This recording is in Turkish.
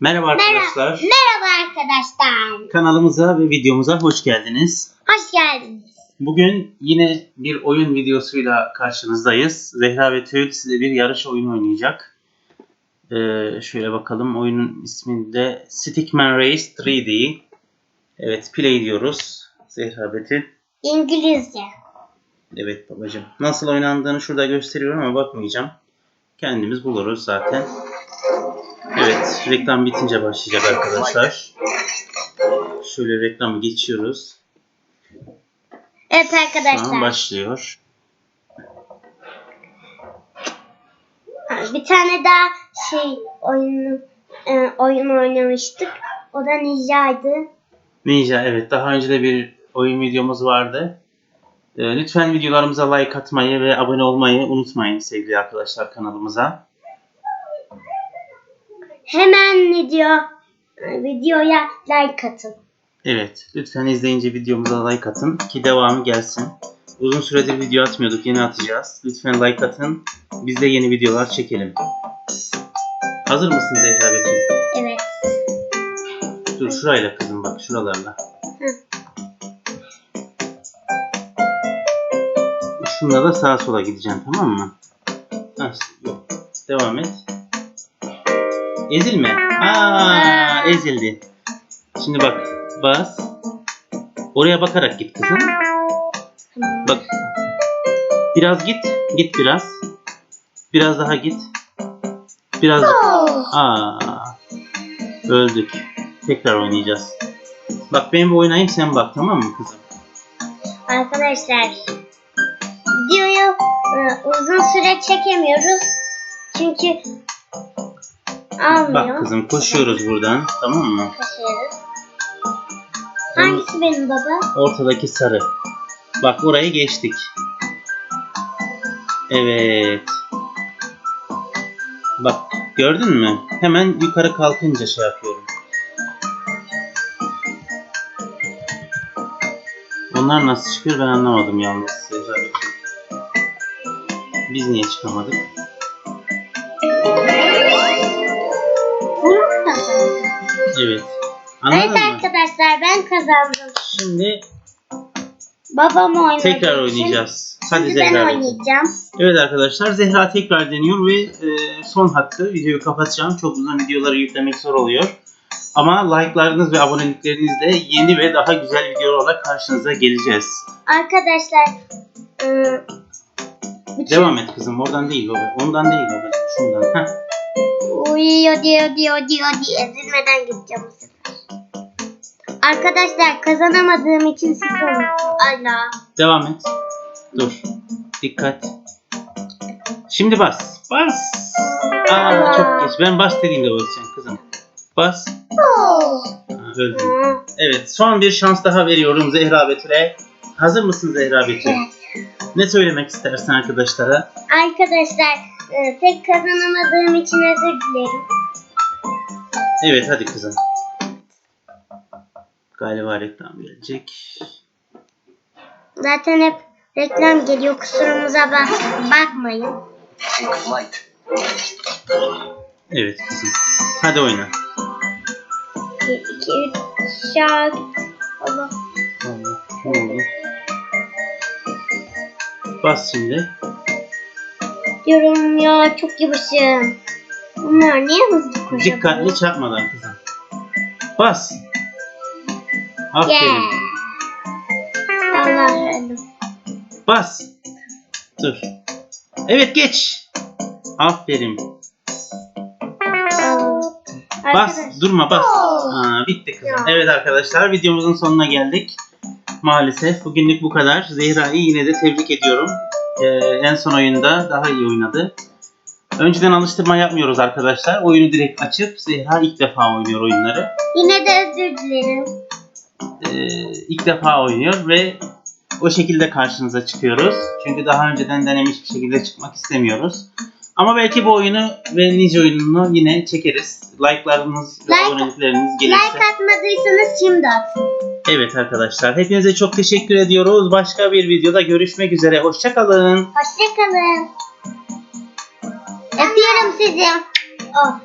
Merhaba arkadaşlar. Merhaba arkadaşlar. Kanalımıza ve videomuza hoş geldiniz. Hoş geldiniz. Bugün yine bir oyun videosuyla karşınızdayız. Zehra ve Tüyül size bir yarış oyunu oynayacak. Ee, şöyle bakalım. Oyunun ismi de Stickman Race 3D. Evet play diyoruz. Zehra ve Tüyül. İngilizce. Evet babacığım. Nasıl oynandığını şurada gösteriyorum ama bakmayacağım. Kendimiz buluruz zaten. Evet reklam bitince başlayacak arkadaşlar. Şöyle reklamı geçiyoruz. Evet arkadaşlar. başlıyor. Bir tane daha şey oyunu e, oyun oynamıştık. O da Ninja'ydı. Ninja evet daha önce de bir oyun videomuz vardı. Ee, lütfen videolarımıza like atmayı ve abone olmayı unutmayın sevgili arkadaşlar kanalımıza. Hemen video videoya like atın. Evet lütfen izleyince videomuza like atın ki devamı gelsin. Uzun süredir video atmıyorduk yeni atacağız. Lütfen like atın biz de yeni videolar çekelim. Hazır mısın Zehra Betül? Evet. Dur şurayla kızım bak şuralarla. Şunla da sağa sola gideceksin tamam mı? Ha, yok. Devam et. Ezilme. Aa, ezildi. Şimdi bak bas. Oraya bakarak git kızım. Bak. Biraz git. Git biraz. Biraz daha git. Biraz Oh. Aa, öldük. Tekrar oynayacağız. Bak ben bir oynayayım sen bak tamam mı kızım? Arkadaşlar videoyu e, uzun süre çekemiyoruz. Çünkü almıyor. Bak kızım koşuyoruz buradan tamam mı? Koşuyoruz. Hangisi benim baba? Ortadaki sarı. Bak orayı geçtik. Evet. Bak gördün mü? Hemen yukarı kalkınca şey yapıyorum. Onlar nasıl çıkıyor ben anlamadım yalnız. Biz niye çıkamadık? Evet. Anladın Evet mı? arkadaşlar ben kazandım. Şimdi Babam oynadı. tekrar oynayacağız. Hadi Şimdi ben Zehra. Oynayacağım. Evet arkadaşlar Zehra tekrar deniyor ve e, son hakkı videoyu kapatacağım. Çok uzun videoları yüklemek zor oluyor. Ama like'larınız ve aboneliklerinizle yeni ve daha güzel videolarla karşınıza geleceğiz. Arkadaşlar ıı, bütün Devam et kızım oradan değil baba. Ondan değil babacığım şundan. Heh. Uyuyor diyor diyor diyor diye ezilmeden gideceğim bu sefer. Arkadaşlar kazanamadığım için siz unuttum. Allah. Devam et. Dur. Dikkat. Şimdi bas. Bas. Aa çok geç. Ben bas dediğimde basacaksın kızım. Bas. Ha, öldün. Hı. Evet son bir şans daha veriyorum Zehra Betül'e. Hazır mısın Zehra Betül? Ne söylemek istersin arkadaşlara? Arkadaşlar ıı, pek kazanamadığım için özür dilerim. Evet hadi kızım. Galiba reklam gelecek. Zaten hep reklam geliyor kusurumuza bak bakmayın. Evet kızım. Hadi oyna. 1, 2, 3, şak. Allah. Allah, ne oldu? Bas şimdi. Diyorum ya çok yavaşım. Bunlar niye hızlı koşuyor? Dikkatli çarpmadan kızım. Bas. Yeah. Aferin. Allah öldüm. Bas. Dur. Evet geç. Aferin. Aa, Bas. arkadaş- Durma bas. Oo. Aa, bitti kızım. Ya. Evet arkadaşlar videomuzun sonuna geldik. Maalesef bugünlük bu kadar. Zehra'yı yine de tebrik ediyorum. Ee, en son oyunda daha iyi oynadı. Önceden alıştırma yapmıyoruz arkadaşlar. Oyunu direkt açıp Zehra ilk defa oynuyor oyunları. Yine de özür dilerim. Ee, ilk defa oynuyor ve o şekilde karşınıza çıkıyoruz. Çünkü daha önceden denemiş bir şekilde çıkmak istemiyoruz. Ama belki bu oyunu ve nice oyununu yine çekeriz. Like'larınız Like- abonelikleriniz gelirse. Like atmadıysanız şimdi atın. Evet arkadaşlar hepinize çok teşekkür ediyoruz. Başka bir videoda görüşmek üzere. Hoşçakalın. Hoşçakalın. Öpüyorum sizi. Oh.